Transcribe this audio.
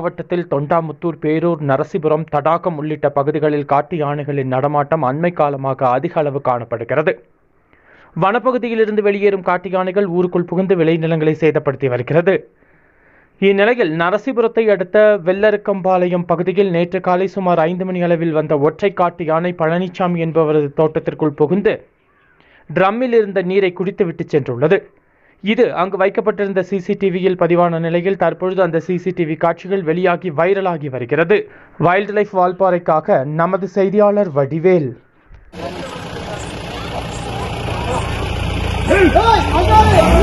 மாவட்டத்தில் தொண்டாமுத்தூர் பேரூர் நரசிபுரம் தடாகம் உள்ளிட்ட பகுதிகளில் காட்டு யானைகளின் நடமாட்டம் அண்மை காலமாக அதிக அளவு காணப்படுகிறது. வனப்பகுதியிலிருந்து வெளியேறும் காட்டு யானைகள் ஊருக்குள் புகுந்து விளைநிலங்களை சேதப்படுத்தி வருகிறது. இந்நிலையில் நரசிபுரத்தை அடுத்த வெள்ளருக்கம்பாளையம் பகுதியில் நேற்று காலை சுமார் ஐந்து மணி அளவில் வந்த ஒற்றை காட்டு யானை பழனிசாமி என்பவரது தோட்டத்திற்குள் புகுந்து ட்ரம்மில் இருந்த நீரை குடித்துவிட்டு சென்றுள்ளது. இது அங்கு வைக்கப்பட்டிருந்த சிசிடிவியில் பதிவான நிலையில் தற்பொழுது அந்த சிசிடிவி காட்சிகள் வெளியாகி வைரலாகி வருகிறது. வைல்ட் லைஃப் வால்பாறைக்காக நமது செய்தியாளர் வடிவேல். ஏய்,